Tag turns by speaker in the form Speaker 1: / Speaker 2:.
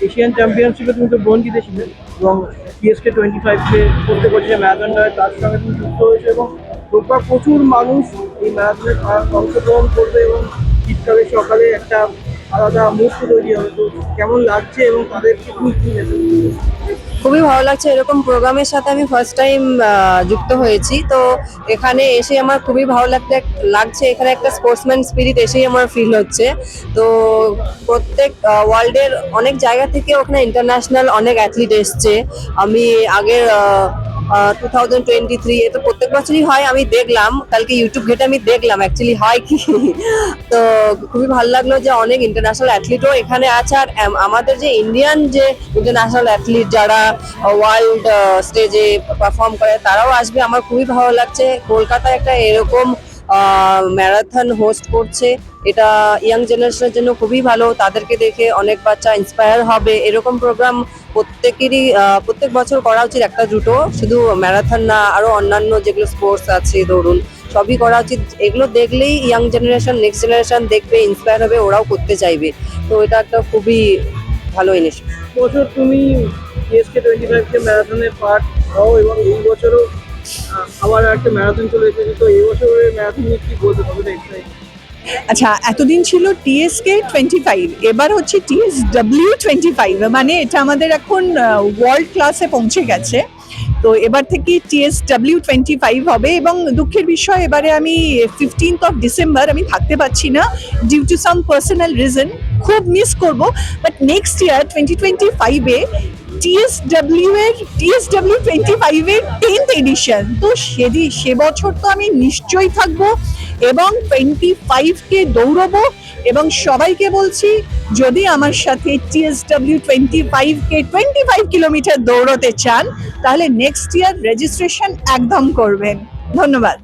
Speaker 1: Asian চ্যাম্পিয়নশিপে তুমি তো ব্রোঞ্জ জিতেছিলে এবং টিএসকে টোয়েন্টি ফাইভকে করতে বছর যে ম্যারাথনটা হয়, তার সঙ্গে তুমি যুক্ত হয়েছে এবং প্রচুর মানুষ এই ম্যারাথনে অংশগ্রহণ করবে এবং শীতকালে সকালে একটা আলাদা মুহূর্ত তৈরি হবে। তো কেমন লাগছে এবং কি
Speaker 2: খুবই ভালো লাগছে। এরকম প্রোগ্রামের সাথে আমি ফার্স্ট টাইম যুক্ত হয়েছি। তো এখানে এসে আমার খুবই ভালো লাগতে লাগছে। এখানে একটা স্পোর্টসম্যান স্পিরিট এসেই আমার ফিল হচ্ছে। তো প্রত্যেক ওয়ার্ল্ডের অনেক জায়গা থেকে ওখানে ইন্টারন্যাশনাল অনেক অ্যাথলিট এসছে। আমি আগের টু থাউজেন্ড টোয়েন্টি থ্রি এটা প্রত্যেক বছরই হয়, আমি দেখলাম, কালকে ইউটিউব ঘেটে আমি দেখলাম অ্যাকচুয়ালি হয় কি? তো খুবই ভালো লাগল যে অনেক ইন্টারন্যাশনাল অ্যাথলিটও এখানে আছে, আর আমাদের যে ইন্ডিয়ান যে ইন্টারন্যাশনাল অ্যাথলিট যারা ওয়ার্ল্ড স্টেজে পারফর্ম করে, তারাও আসবে, আমার খুবই ভালো লাগছে। কলকাতায় একটা এরকম ম্যারাথন হোস্ট করছে, এটা ইয়াং জেনারেশনের জন্য খুবই ভালো, তাদেরকে দেখে অনেক বাচ্চা ইন্সপায়ার হবে, এরকম প্রোগ্রাম প্রত্যেকেরই প্রত্যেক বছর করা উচিত একটা দুটো শুধু ম্যারাথন না, আরও অন্যান্য যেগুলো স্পোর্টস আছে, ধরুন, সবই করা উচিত। এগুলো দেখলেই ইয়াং জেনারেশন নেক্সট জেনারেশন দেখবে ইন্সপায়ার হবে, ওরাও করতে চাইবে। তো এটা একটা খুবই ভালো ইনিশিয়েটিভ
Speaker 1: বছর তুমি টিএসকে টোয়েন্টি ফাইভকে ম্যারাথনের পার্ট হও এবং এই বছরও আবার একটা ম্যারাথন চলে এসেছে। তো এই বছরের ম্যারাথন নিয়ে কি বলতে এক্সাইট
Speaker 3: আচ্ছা এতদিন ছিল টিএসকে টোয়েন্টি ফাইভ এবার হচ্ছে টিএস ডাব্লিউ টোয়েন্টি ফাইভ মানে এটা আমাদের এখন ওয়ার্ল্ড ক্লাসে পৌঁছে গেছে। তো এবার থেকে টিএস ডাব্লিউ টোয়েন্টি ফাইভ হবে এবং দুঃখের বিষয়, এবারে আমি ফিফটিন্থ অফ ডিসেম্বর আমি থাকতে পারছি না due to some personal reason খুব মিস করব। But next year twenty twenty ফাইভে এর টোয়েন্টি এডিশন তো সেদি, সে বছর তো আমি থাকব এবং টোয়েন্টি ফাইভকে দৌড়বো এবং সবাইকে বলছি, যদি আমার সাথে টোয়েন্টি ফাইভকে টোয়েন্টি ফাইভ কিলোমিটার দৌড়তে চান, তাহলে নেক্সট ইয়ার রেজিস্ট্রেশন একদম করবেন। ধন্যবাদ।